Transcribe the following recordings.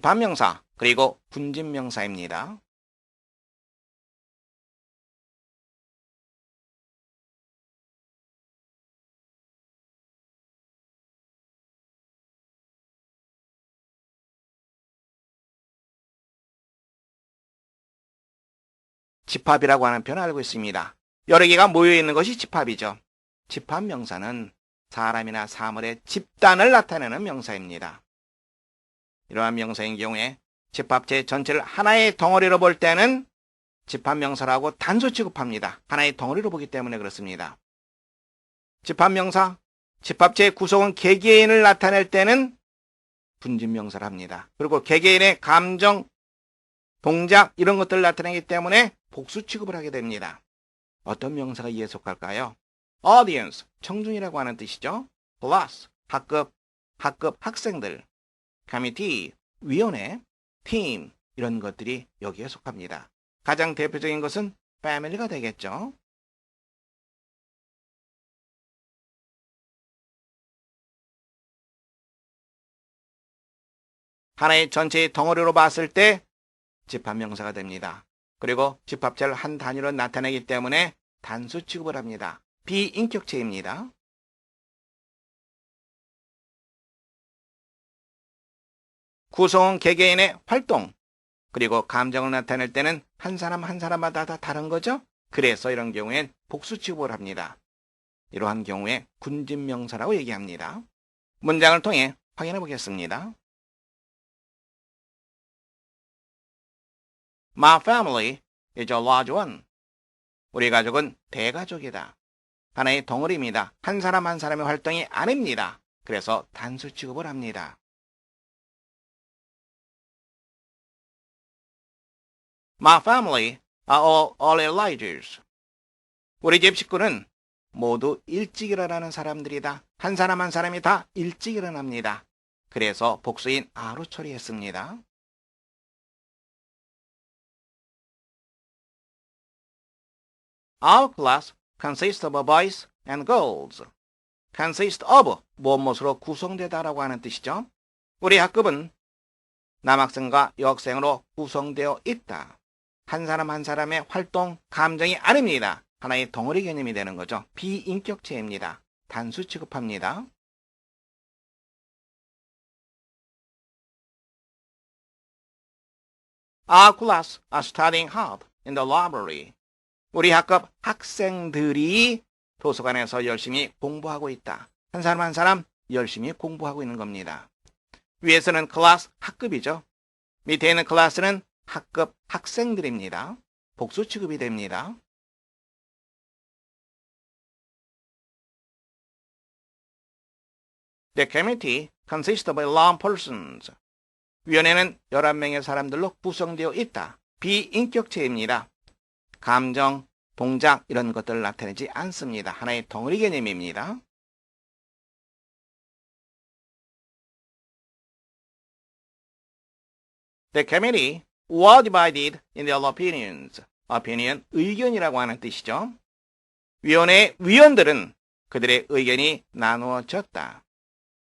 반명사 그리고 군진명사입니다. 집합이라고 하는 표현을 알고 있습니다. 여러 개가 모여 있는 것이 집합이죠. 집합 명사는 사람이나 사물의 집단을 나타내는 명사입니다. 이러한 명사인 경우에 집합체 전체를 하나의 덩어리로 볼 때는 집합 명사라고 단수 취급합니다. 하나의 덩어리로 보기 때문에 그렇습니다. 집합 명사, 집합체의 구성원 개개인을 나타낼 때는 분진 명사를 합니다. 그리고 개개인의 감정, 동작 이런 것들을 나타내기 때문에 복수 취급을 하게 됩니다. 어떤 명사가 이에 속할까요? audience, 청중이라고 하는 뜻이죠. class, 학급, 학급 학생들, committee, 위원회, team 이런 것들이 여기에 속합니다. 가장 대표적인 것은 family가 되겠죠. 하나의 전체의 덩어리로 봤을 때 집합명사가 됩니다. 그리고 집합체를 한 단위로 나타내기 때문에 단수 취급을 합니다. 비인격체입니다. 구성원 개개인의 활동 그리고 감정을 나타낼 때는 한 사람 한 사람마다 다 다른 거죠. 그래서 이런 경우엔 복수 취급을 합니다. 이러한 경우에 군진명사라고 얘기합니다. 문장을 통해 확인해 보겠습니다. My family is a large one. 우리 가족은 대가족이다. 하나의 덩어리입니다. 한 사람 한 사람의 활동이 아닙니다. 그래서 단수 취급을 합니다. My family are all early risers. 우리 집 식구는 모두 일찍 일어나는 사람들이다. 한 사람 한 사람이 다 일찍 일어납니다. 그래서 복수인 아로 처리했습니다. Our class consists of boys and girls. consist of 무엇무엇으로 구성되다라고 하는 뜻이죠. 우리 학급은 남학생과 여학생으로 구성되어 있다. 한 사람 한 사람의 활동, 감정이 아닙니다. 하나의 덩어리 개념이 되는 거죠. 비인격체입니다. 단수 취급합니다. Our class are studying hard in the library. 우리 학급 학생들이 도서관에서 열심히 공부하고 있다. 한 사람 한 사람 열심히 공부하고 있는 겁니다. 위에서는 클래스 학급이죠. 밑에 있는 클래스는 학급 학생들입니다. 복수 취급이 됩니다. The committee consists of 11 persons. 위원회는 11명의 사람들로 구성되어 있다. 비인격체입니다. 감정, 동작 이런 것들을 나타내지 않습니다. 하나의 덩어리 개념입니다. The committee were divided in their opinions. opinion, 의견이라고 하는 뜻이죠. 위원회 위원들은 그들의 의견이 나누어졌다.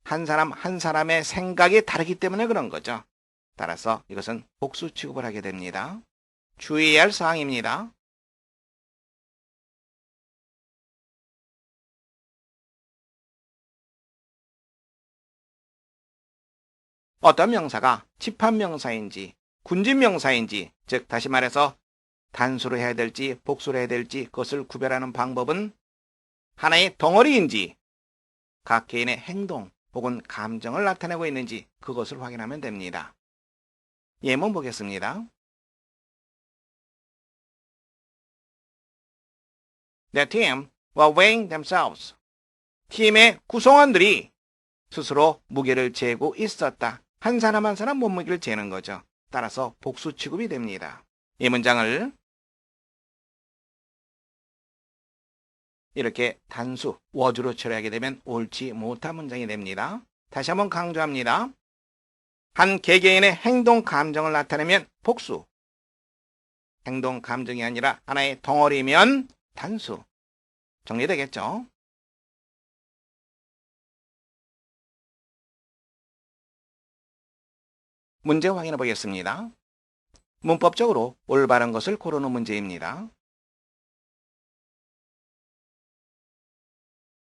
한 사람 한 사람의 생각이 다르기 때문에 그런 거죠. 따라서 이것은 복수 취급을 하게 됩니다. 주의해야 할 사항입니다. 어떤 명사가 집합명사인지 군진 명사인지 즉 다시 말해서 단수로 해야 될지 복수로 해야 될지 그것을 구별하는 방법은 하나의 덩어리인지 각 개인의 행동 혹은 감정을 나타내고 있는지 그것을 확인하면 됩니다. 예문 보겠습니다. The team were weighing themselves. 팀의 구성원들이 스스로 무게를 재고 있었다. 한 사람 한 사람 몸무게를 재는 거죠. 따라서 복수 취급이 됩니다. 이 문장을 이렇게 단수, 워주로 처리하게 되면 옳지 못한 문장이 됩니다. 다시 한번 강조합니다. 한 개개인의 행동, 감정을 나타내면 복수. 행동, 감정이 아니라 하나의 덩어리면 단수. 정리되겠죠? 문제 확인해 보겠습니다. 문법적으로 올바른 것을 고르는 문제입니다.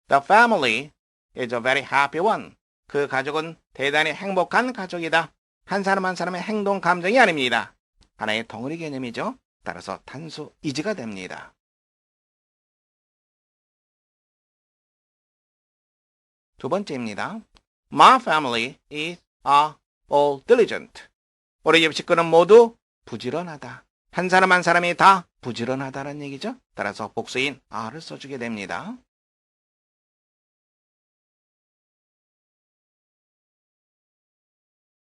The family is a very happy one. 그 가족은 대단히 행복한 가족이다. 한 사람 한 사람의 행동 감정이 아닙니다. 하나의 덩어리 개념이죠. 따라서 단수 is가 됩니다. 두 번째입니다. My family is are all diligent. 우리 집 식구는 모두 부지런하다. 한 사람 한 사람이 다 부지런하다는 얘기죠. 따라서 복수인 are를 써주게 됩니다.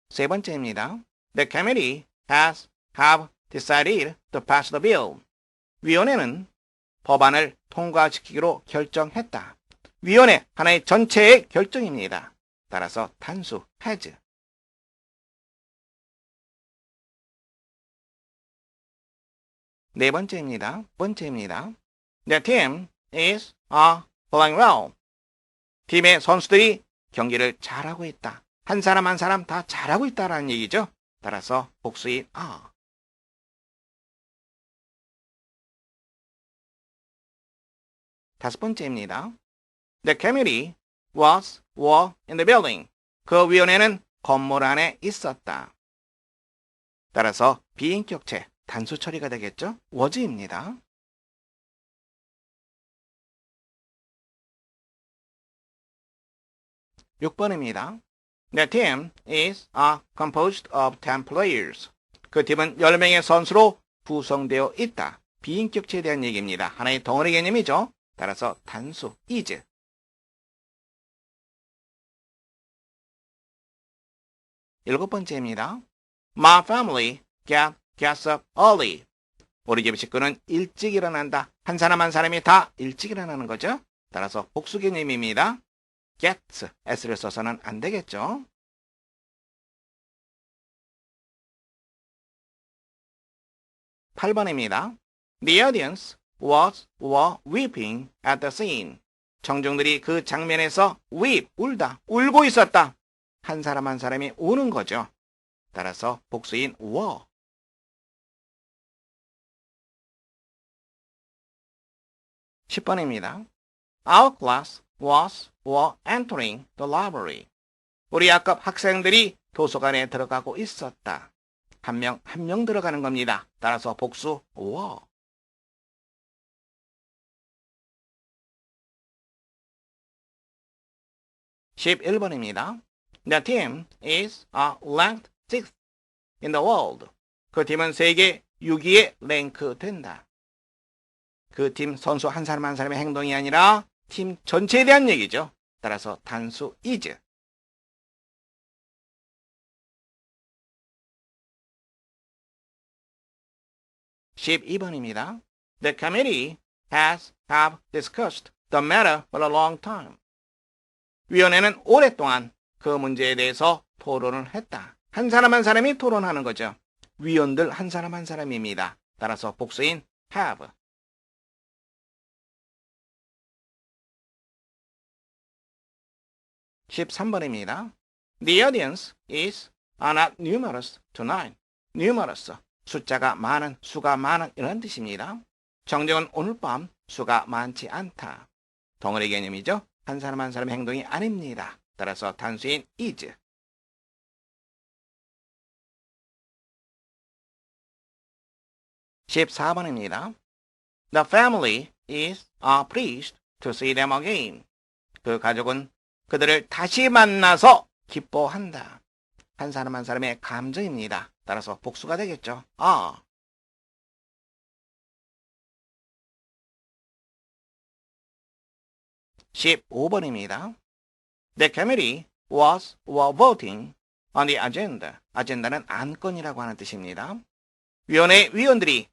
세 번째입니다. The committee has have decided to pass the bill. 위원회는 법안을 통과시키기로 결정했다. 위원회 하나의 전체의 결정입니다. 따라서 단수 has. 네 번째입니다. 번째입니다. The team is a playing well. 팀의 선수들이 경기를 잘하고 있다. 한 사람 한 사람 다 잘하고 있다라는 얘기죠. 따라서 복수인 are. 다섯 번째입니다. The committee was were in the building. 그 위원회는 건물 안에 있었다. 따라서 비인격체 단수 처리가 되겠죠? was입니다. 육 번입니다 The team is composed of 10 players. 그 팀은 10명의 선수로 구성되어 있다. 비인격체에 대한 얘기입니다. 하나의 덩어리 개념이죠. 따라서 단수 is. 일곱 번째입니다. My family up early. 우리 집 식구는 일찍 일어난다. 한 사람 한 사람이 다 일찍 일어나는 거죠. 따라서 복수 개념입니다. gets, s를 써서는 안 되겠죠. 팔번입니다 The audience was were weeping at the scene. 청중들이 그 장면에서 weep, 울다, 울고 있었다. 한 사람 한 사람이 우는 거죠. 따라서 복수인 were. 십 번입니다 Our class was were entering the library. 우리 학급 학생들이 도서관에 들어가고 있었다. 한 명, 한 명 들어가는 겁니다. 따라서 복수 were. 십일 번입니다 The team is a ranked sixth in the world. 그 팀은 세계 6위에 랭크 된다. 그 팀 선수 한 사람 한 사람의 행동이 아니라 팀 전체에 대한 얘기죠. 따라서 단수 is. 십이 번입니다 The committee has have discussed the matter for a long time. 위원회는 오랫동안 그 문제에 대해서 토론을 했다. 한 사람 한 사람이 토론하는 거죠. 위원들 한 사람 한 사람입니다. 따라서 복수인 have. 십삼 번입니다 The audience is not numerous tonight. numerous. 숫자가 많은, 수가 많은 이런 뜻입니다. 정정은 오늘 밤 수가 많지 않다. 덩어리 개념이죠. 한 사람 한 사람의 행동이 아닙니다. 따라서 단수인 is. 십사 번입니다 The family is uh, pleased to see them again. 그 가족은 그들을 다시 만나서 기뻐한다. 한 사람 한 사람의 감정입니다. 따라서 복수가 되겠죠. 아. 십오 번입니다 The committee was were voting on the agenda. 아젠다는 안건이라고 하는 뜻입니다. 위원회 위원들이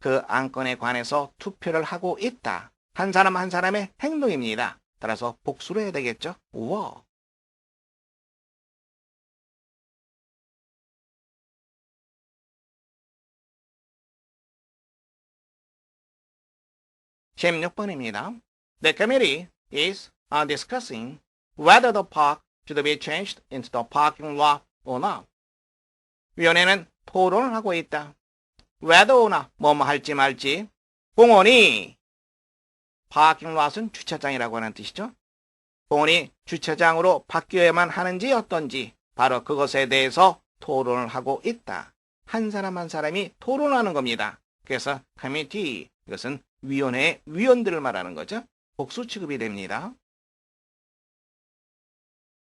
그 안건에 관해서 투표를 하고 있다. 한 사람 한 사람의 행동입니다. 따라서 복수로 해야 되겠죠. were. 십육 번입니다 The committee is uh, discussing whether the park should be changed into the parking lot or not. 위원회는 토론을 하고 있다. whether나 뭐뭐 할지 말지. 공원이 parking lot은 주차장이라고 하는 뜻이죠. 공원이 주차장으로 바뀌어야만 하는지 어떤지 바로 그것에 대해서 토론을 하고 있다. 한 사람 한 사람이 토론하는 겁니다. 그래서 커뮤니티 이것은 위원회의 위원들을 말하는 거죠. 복수 취급이 됩니다.